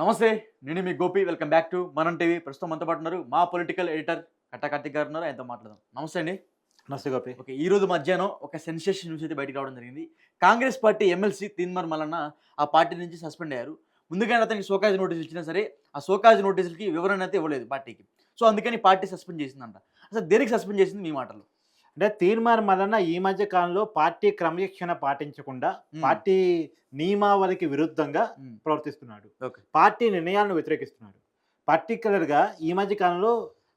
నమస్తే నేను మీ Gopi. Welcome back to Manam TV. ప్రస్తుతం మనతో పాటు ఉన్నారు మా పొలిటికల్ ఎడిటర్ కట్ట కార్తిక్ గారు ఉన్నారు. ఆయనతో మాట్లాడదాం. నమస్తే అండి. నమస్తే గోపి. ఓకే ఈ రోజు మధ్యాహ్నం ఒక సెన్సేషన్ న్యూస్ అయితే బయటికి రావడం జరిగింది. కాంగ్రెస్ పార్టీ ఎమ్మెల్సీ తీన్మర్ మల్లన్న ఆ పార్టీ నుంచి సస్పెండ్ అయ్యారు. ముందుగానే అతనికి సోకాజ్ నోటీసులు ఇచ్చినా సరే ఆ సోకాజ్ నోటీసులకి వివరణ అయితే ఇవ్వలేదు పార్టీకి. సో అందుకని పార్టీ సస్పెండ్ చేసిందంట. అసలు దేనికి సస్పెండ్ చేసింది మీ మాటలు అంటే తీర్మానం వలన ఈ మధ్య కాలంలో పార్టీ క్రమశిక్షణ పాటించకుండా. పార్టీ నియమావళికి విరుద్ధంగా. ప్రవర్తిస్తున్నాడు. పార్టీ నిర్ణయాలను వ్యతిరేకిస్తున్నాడు. పర్టికులర్గా ఈ మధ్య కాలంలో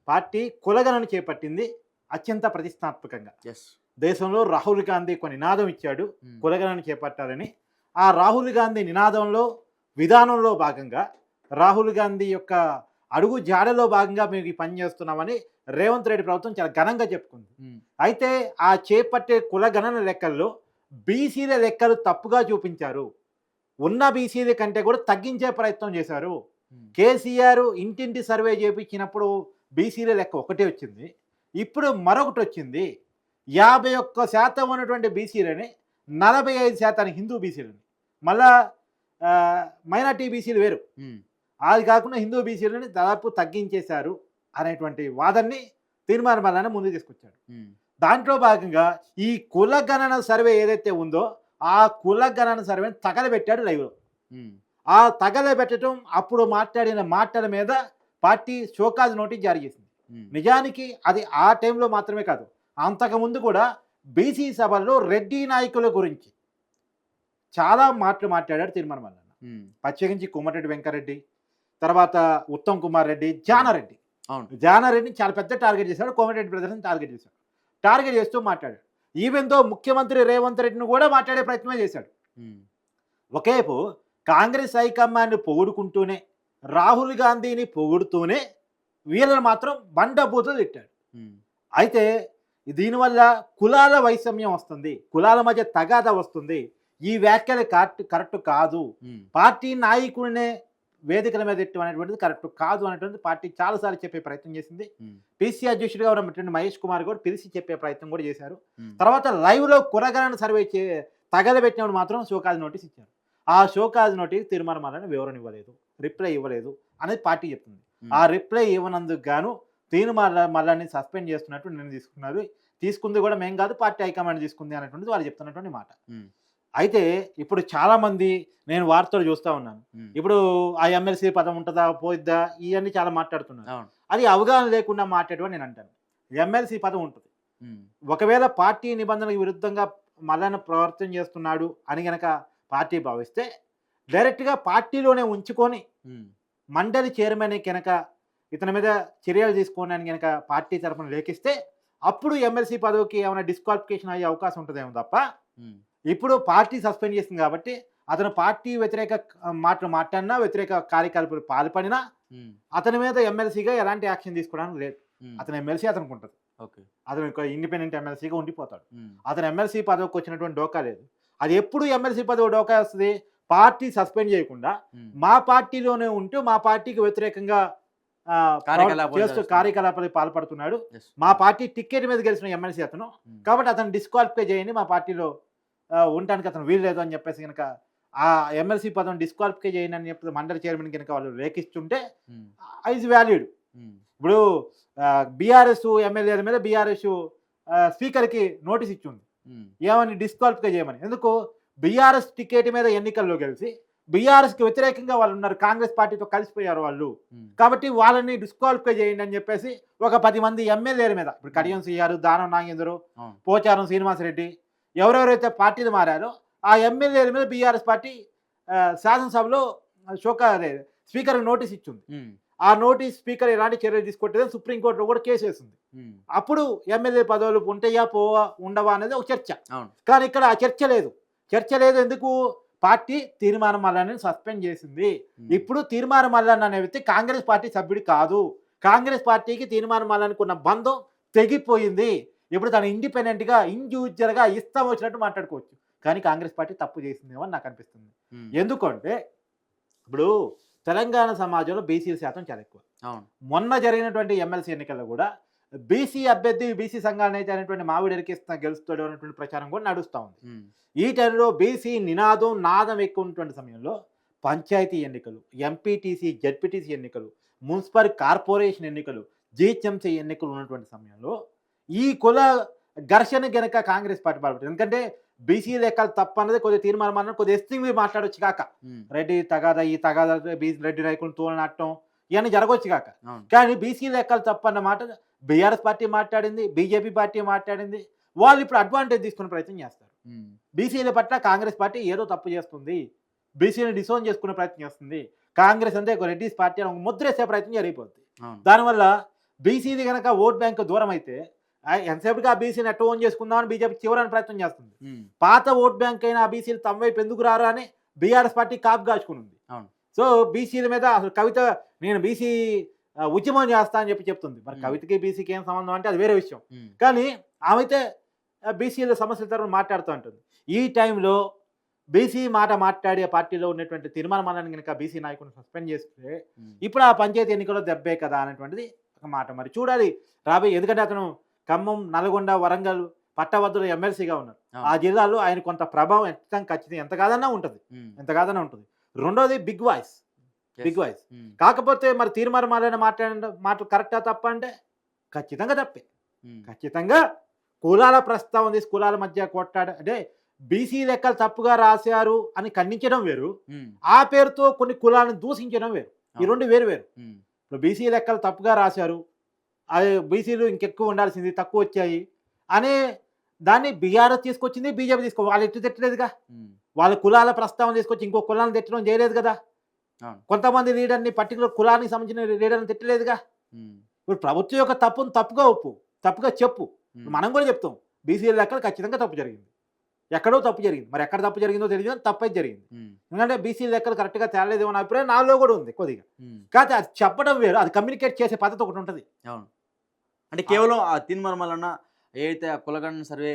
పార్టీ కులగణను చేపట్టింది అత్యంత ప్రతిష్టాత్మకంగా. దేశంలో రాహుల్ గాంధీ కొన్ని నినాదం ఇచ్చాడు కులగణను చేపట్టాలని. ఆ రాహుల్ గాంధీ నినాదంలో విధానంలో భాగంగా రాహుల్ గాంధీ యొక్క అడుగు జాడలో భాగంగా మేము ఈ పని చేస్తున్నామని రేవంత్ రెడ్డి ప్రభుత్వం చాలా ఘనంగా చెప్పుకుంది. అయితే ఆ చేపట్టే కులగణన లెక్కల్లో బీసీల లెక్కలు తప్పుగా చూపించారు. ఉన్న బీసీల కంటే కూడా తగ్గించే ప్రయత్నం చేశారు. కేసీఆర్ ఇంటింటి సర్వే చేయించినప్పుడు బీసీల లెక్క ఒకటే వచ్చింది. ఇప్పుడు మరొకటి వచ్చింది. యాభై ఒక్క శాతం ఉన్నటువంటి బీసీలని నలభై ఐదు శాతానికి హిందూ బీసీలని. మళ్ళా మైనార్టీ బీసీలు వేరు. అది కాకుండా హిందూ బీసీలని దాదాపు తగ్గించేశారు అనేటువంటి వాదన్ని తీర్మానం వలన ముందు తీసుకొచ్చాడు. దాంట్లో భాగంగా ఈ కుల గణన సర్వే ఏదైతే ఉందో ఆ కుల గణన సర్వేని తగలబెట్టాడు లైవ్లో. ఆ తగలబెట్టడం అప్పుడు మాట్లాడిన మాటల మీద పార్టీ షోకాజ్ నోటీస్ జారీ చేసింది. నిజానికి అది ఆ టైంలో మాత్రమే కాదు అంతకుముందు కూడా బీసీ సభల్లో రెడ్డి నాయకుల గురించి చాలా మాటలు మాట్లాడాడు తీర్మానం వల్ల ప్రత్యేకించి కోమటిరెడ్డి వెంకరెడ్డి తర్వాత ఉత్తమ్ కుమార్ రెడ్డి జానారెడ్డి అవును. జానారెడ్డిని చాలా పెద్ద టార్గెట్ చేశాడు కోమటిరెడ్డి బ్రదర్స్ని టార్గెట్ చేశాడు. టార్గెట్ చేస్తూ మాట్లాడాడు. ఈవెన్తో ముఖ్యమంత్రి రేవంత్ రెడ్డిని కూడా మాట్లాడే ప్రయత్నమే చేశాడు. ఒకేపు కాంగ్రెస్ హైకమాండ్ని పొగుడుకుంటూనే రాహుల్ గాంధీని పొగుడుతూనే వీళ్ళని మాత్రం బండబూతులు తిట్టాడు. అయితే దీనివల్ల కులాల వైషమ్యం వస్తుంది కులాల మధ్య తగాద వస్తుంది. ఈ వ్యాఖ్యలు కరెక్ట్ కరెక్ట్ కాదు. పార్టీ నాయకుడినే వేదికల మీద ఎట్టు అనేటువంటిది కరెక్ట్ కాదు అనేటువంటిది పార్టీ చాలాసార్లు చెప్పే ప్రయత్నం చేసింది. పిసి అధ్యక్షుడిగా ఉన్నటువంటి మహేష్ కుమార్ కూడా పిలిచి చెప్పే ప్రయత్నం కూడా చేశారు. తర్వాత లైవ్లో కురగలను సర్వే చే తగలబెట్టినప్పుడు మాత్రం షోకాజ్ నోటీస్ ఇచ్చారు. ఆ షోకాజ్ నోటీస్ తీర్మానం వివరణ ఇవ్వలేదు రిప్లై ఇవ్వలేదు అనేది పార్టీ చెప్తుంది. ఆ రిప్లై ఇవ్వనందుకు గాను మల్ల మల్లాన్ని సస్పెండ్ చేస్తున్నట్టు నేను తీసుకున్నారు. తీసుకుంది కూడా మేం కాదు పార్టీ హైకమాండ్ తీసుకుంది అనేటువంటిది వాళ్ళు చెప్తున్నటువంటి మాట. అయితే ఇప్పుడు చాలా మంది నేను వార్తలు చూస్తూ ఉన్నాను. ఇప్పుడు ఆ ఎమ్మెల్సీ పదం ఉంటుందా పోయిద్దా ఇవన్నీ చాలా మాట్లాడుతున్నారు. అవును. అది అవగాహన లేకుండా మాట్లాడడం నేను అంటాను. ఎమ్మెల్సీ పదం ఉంటుంది. ఒకవేళ పార్టీ నిబంధనలకు విరుద్ధంగా మల్లన్న ప్రవర్తన చేస్తున్నాడు అని గనక పార్టీ భావిస్తే డైరెక్ట్గా పార్టీలోనే ఉంచుకొని మండలి చైర్మన్ కనుక ఇతని మీద చర్యలు తీసుకోవడానికి కనుక పార్టీ తరఫున లేఖిస్తే అప్పుడు ఎమ్మెల్సీ పదవికి ఏమైనా డిస్క్వాలిఫికేషన్ అయ్యే అవకాశం ఉంటుందేమో తప్ప ఇప్పుడు పార్టీ సస్పెండ్ చేసింది కాబట్టి అతను పార్టీ వ్యతిరేక మాటలు మాట్లాడినా వ్యతిరేక కార్యకలాపాలు పాల్పడినా అతని మీద ఎమ్మెల్సీగా ఎలాంటి యాక్షన్ తీసుకోవడానికి లేదు. అతను ఎమ్మెల్సీ అతనికి ఉంటుంది ఓకే. అతను ఒక ఇండిపెండెంట్ ఎమ్మెల్సీగా ఉండిపోతాడు. అతను ఎమ్మెల్సీ పదవికి వచ్చినటువంటి డోకా లేదు. అది ఎప్పుడు ఎమ్మెల్సీ పదవి డోకా వస్తుంది? పార్టీ సస్పెండ్ చేయకుండా మా పార్టీలోనే ఉంటూ మా పార్టీకి వ్యతిరేకంగా చేస్తూ. కార్యకలాపాలకు పాల్పడుతున్నాడు. మా పార్టీ టికెట్ మీద గెలిచిన ఎమ్మెల్సీ అతను. కాబట్టి అతను డిస్క్వాలిఫై చేయండి మా పార్టీలో ఉండడానికి అతను వీలు లేదు అని చెప్పేసి కనుక ఆ ఎమ్మెల్సీ పదం డిస్క్వాలిఫై చేయండి అని చెప్పి మండలి చైర్మన్ కనుక వాళ్ళు లేఖిస్తుంటే ఐజ్ వ్యాలిడ్ ఇప్పుడు బీఆర్ఎస్ ఎమ్మెల్యేల మీద బీఆర్ఎస్ స్పీకర్కి నోటీస్ ఇచ్చింది. ఏమని డిస్క్వాలిఫై చేయమని? ఎందుకు? బీఆర్ఎస్ టికెట్ మీద ఎన్నికల్లో గెలిచి బీఆర్ఎస్కి వ్యతిరేకంగా వాళ్ళు ఉన్నారు కాంగ్రెస్ పార్టీతో కలిసిపోయారు వాళ్ళు. కాబట్టి వాళ్ళని డిస్క్వాలిఫై చేయండి అని చెప్పేసి ఒక పది మంది ఎమ్మెల్యేల మీద ఇప్పుడు కడియం సిఆర్ దానం నాగేంద్రు. పోచారం శ్రీనివాసరెడ్డి ఎవరెవరైతే పార్టీలు మారారో ఆ ఎమ్మెల్యేల మీద బీఆర్ఎస్ పార్టీ శాసనసభలో శోక అదే స్పీకర్కి నోటీస్ ఇచ్చింది. ఆ నోటీస్ స్పీకర్ ఎలాంటి చర్యలు తీసుకుంటే సుప్రీంకోర్టులో కూడా కేసు వేసింది. అప్పుడు ఎమ్మెల్యే పదవులు ఉంటాయా పోవా ఉండవా అనేది ఒక చర్చ. కానీ ఇక్కడ ఆ చర్చ లేదు. చర్చ లేదు ఎందుకు? పార్టీ తీర్మానం మల్లాన్ని సస్పెండ్ చేసింది. ఇప్పుడు తీర్మానం మల్లన్న అనే వ్యక్తి కాంగ్రెస్ పార్టీ సభ్యుడు కాదు. కాంగ్రెస్ పార్టీకి తీర్మానం మల్లానికి ఉన్న బంధం తెగిపోయింది. ఇప్పుడు తను ఇండిపెండెంట్గా ఇండివిజువల్గా ఇష్టం వచ్చినట్టు మాట్లాడుకోవచ్చు. కానీ కాంగ్రెస్ పార్టీ తప్పు చేసిందేమో అని నాకు అనిపిస్తుంది. ఎందుకంటే ఇప్పుడు తెలంగాణ సమాజంలో బీసీల శాతం చాలా ఎక్కువ. మొన్న జరిగినటువంటి ఎమ్మెల్సీ ఎన్నికల్లో కూడా బీసీ అభ్యర్థి బీసీ సంఘాలను అయితే అనేటువంటి మావిడి ఎరికిస్తున్న గెలుస్తాడు అనేటువంటి ప్రచారం కూడా నడుస్తూ ఉంది. ఈ టైంలో బీసీ నినాదం నాదం ఎక్కువ ఉన్నటువంటి సమయంలో పంచాయతీ ఎన్నికలు ఎంపీటీసీ జడ్పీటీసీ ఎన్నికలు మున్సిపల్ కార్పొరేషన్ ఎన్నికలు జిహెచ్ఎంసీ ఎన్నికలు ఉన్నటువంటి సమయంలో ఈ కుల ఘర్షణ గనక కాంగ్రెస్ పార్టీ బాధపడుతుంది ఎందుకంటే బీసీ లెక్కలు తప్పన్నది కొద్దిగా తీర్మానం అన్నది కొద్దిగా ఎస్టింగ్ మాట్లాడొచ్చు కాక. రెడ్డి తగాదా ఈ తగాదా బీసీ రెడ్డి నాయకులు తోలనట్టం ఇవన్నీ జరగవచ్చు కాక. కానీ బీసీ లెక్కలు తప్పన్న మాట బీఆర్ఎస్ పార్టీ మాట్లాడింది బీజేపీ పార్టీ మాట్లాడింది వాళ్ళు ఇప్పుడు అడ్వాంటేజ్ తీసుకునే ప్రయత్నం చేస్తారు. బీసీల పట్ల కాంగ్రెస్ పార్టీ ఏదో తప్పు చేస్తుంది. బీసీని డిసోన్ చేసుకునే ప్రయత్నం చేస్తుంది. కాంగ్రెస్ అంతే ఒక రెడ్డిస్ పార్టీ అని ఒక ముద్ర వేసే ప్రయత్నం జరిగిపోతుంది దానివల్ల బీసీది కనుక ఓట్ బ్యాంక్ దూరం అయితే ఎంతసేపుగా ఆ బీసీని ఎట్ట ఓన్ చేసుకుందామని బీజేపీ చివరని ప్రయత్నం చేస్తుంది. పాత ఓట్ బ్యాంక్ అయినా బీసీలు తమ వైపు ఎందుకు రారు అని బీఆర్ఎస్ పార్టీ కాపు కాచుకుని ఉంది. అవును. సో బీసీల మీద అసలు కవిత నేను బీసీ ఉద్యమం చేస్తా అని చెప్పి చెప్తుంది. మరి. కవితకి బీసీకి ఏం సంబంధం అంటే అది వేరే విషయం. కానీ ఆమె అయితే బీసీల సమస్యల తరఫున మాట్లాడుతూ ఉంటుంది. ఈ టైంలో బీసీ మాట మాట్లాడే పార్టీలో ఉన్నటువంటి తీర్మానం కనుక బీసీ నాయకుడిని సస్పెండ్ చేస్తే ఇప్పుడు ఆ పంచాయతీ ఎన్నికల్లో దెబ్బే కదా అనేటువంటిది ఒక మాట. మరి చూడాలి రాబోయే ఎందుకంటే అతను ఖమ్మం నల్గొండ వరంగల్ పట్టభద్రుల ఎమ్మెల్సీగా ఉన్నారు. ఆ. జిల్లాలో ఆయన కొంత ప్రభావం ఎంత ఖచ్చితంగా ఎంత కాదన్నా ఉంటుంది. ఎంత కాదన్నా ఉంటుంది. రెండోది బిగ్ వాయిస్. Big voice. కాకపోతే మరి తీర్మానం మాట్లాడిన మాట్లాడిన మాటలు కరెక్టా తప్ప అంటే ఖచ్చితంగా తప్పే. ఖచ్చితంగా కులాల ప్రస్తావన తీసి కులాల మధ్య కొట్టాడ. అంటే బీసీ లెక్కలు తప్పుగా రాశారు అని ఖండించడం వేరు. ఆ పేరుతో కొన్ని కులాలను దూషించడం వేరు. ఈ రెండు వేరు వేరు. ఇప్పుడు బీసీ లెక్కలు తప్పుగా రాశారు. అది బీసీలు ఇంకెక్కువ ఉండాల్సింది తక్కువ వచ్చాయి అనే దాన్ని బీఆర్ఎస్ తీసుకొచ్చింది బీజేపీ తీసుకో వాళ్ళు ఎట్టు తిట్టలేదుగా. వాళ్ళ కులాల ప్రస్తావన తీసుకొచ్చి ఇంకో కులాలను తిట్టడం చేయలేదు కదా. కొంతమంది లీడర్ని పర్టికులర్ కులానికి సంబంధించిన లీడర్ని తిట్టలేదుగా. ఇప్పుడు ప్రభుత్వం యొక్క తప్పును తప్పుగా ఒప్పు తప్పుగా చెప్పు. మనం కూడా చెప్తాం బీసీల లెక్కలు ఖచ్చితంగా తప్పు జరిగింది. ఎక్కడో తప్పు జరిగింది. మరి ఎక్కడ తప్పు జరిగిందో తెలియదు తప్పు జరిగింది. ఎందుకంటే బీసీ లెక్కలు కరెక్ట్గా తేలేదేమో నా అభిప్రాయం నాలో కూడా ఉంది కొద్దిగా. కాకపోతే అది చెప్పడం వేరు అది కమ్యూనికేట్ చేసే పద్ధతి ఒకటి ఉంటుంది. అవును. అంటే కేవలం ఆ తీన్మార్ మల్లన్న ఏదైతే ఆ కులగన్న సర్వే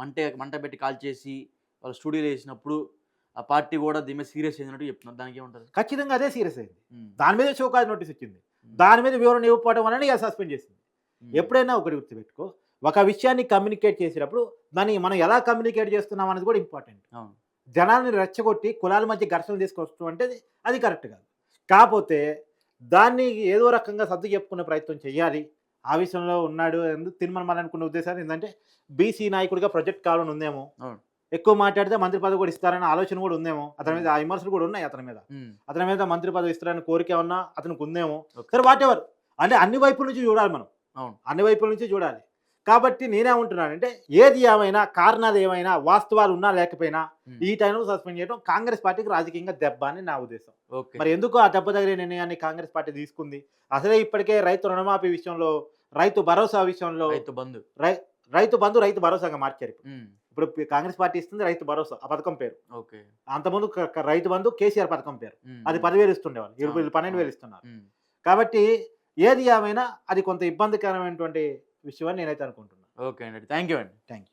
మంట మంట పెట్టి కాల్ చేసి వాళ్ళ స్టూడియోలో వేసినప్పుడు ఆ పార్టీ కూడా దీని మీద సీరియస్ అయినట్టు చెప్తున్నారు. దానికి ఏమంటారు? ఖచ్చితంగా అదే సీరియస్ అయింది. దాని మీద షోకాజ్ నోటీస్ ఇచ్చింది. దాని మీద వివరణ ఇవ్వకపోవడం వలన ఇక సస్పెండ్ చేసింది. ఎప్పుడైనా ఒకటి గుర్తుపెట్టుకో ఒక విషయాన్ని కమ్యూనికేట్ చేసేటప్పుడు దాన్ని మనం ఎలా కమ్యూనికేట్ చేస్తున్నాం అనేది కూడా ఇంపార్టెంట్ జనాల్ని రెచ్చగొట్టి కులాల మధ్య ఘర్షణలు తీసుకొస్తాం అంటే అది- కరెక్ట్ కాదు. కాకపోతే దాన్ని ఏదో రకంగా సర్దు చెప్పుకునే ప్రయత్నం చేయాలి. ఆ విషయంలో ఉన్నాడు ఎందుకు తినమనాలనుకున్న ఉద్దేశాలు ఏంటంటే బీసీ నాయకుడిగా ప్రొజెక్ట్ కావాలని ఉందేమో. ఎక్కువ మాట్లాడితే మంత్రి పదవి కూడా ఇస్తారనే ఆలోచన కూడా ఉందేమో. అతని మీద ఆ విమర్శలు కూడా ఉన్నాయి అతని మీద. అతని మీద మంత్రి పదవి ఇస్తారని కోరిక ఉన్నా అతనికి ఉందేమో. సరే వాట్ ఎవర్ అంటే అన్ని వైపుల నుంచి చూడాలి మనం. అవును. అన్ని వైపుల నుంచి చూడాలి. కాబట్టి నేనేమంటున్నానంటే ఏది ఏమైనా కారణాలు ఏమైనా వాస్తవాలు ఉన్నా లేకపోయినా ఈ టైంలో సస్పెండ్ చేయడం కాంగ్రెస్ పార్టీకి రాజకీయంగా దెబ్బ అని నా ఉద్దేశం. ఓకే. మరి ఎందుకు ఆ దెబ్బ తగిలే నిర్ణయాన్ని కాంగ్రెస్ పార్టీ తీసుకుంది? అసలే ఇప్పటికే రైతు రుణమాఫీ విషయంలో రైతు భరోసా విషయంలో రైతు బంధు. రైతు బంధు రైతు భరోసాగా మార్చారు ఇప్పుడు. కాంగ్రెస్ పార్టీ ఇస్తుంది రైతు భరోసా ఆ పథకం పేరు. ఓకే. అంతకుముందు రైతు బంధు కేసీఆర్ పథకం పేరు. అది పదివేలు ఇస్తుండేవాళ్ళు ఇప్పుడు పన్నెండు వేలు. ఇస్తున్నారు. కాబట్టి ఏది ఏమైనా అది కొంత ఇబ్బందికరమైనటువంటి విషయం అని నేనైతే అనుకుంటున్నాను ఓకే అండి. థ్యాంక్ యూ అండి. Thank you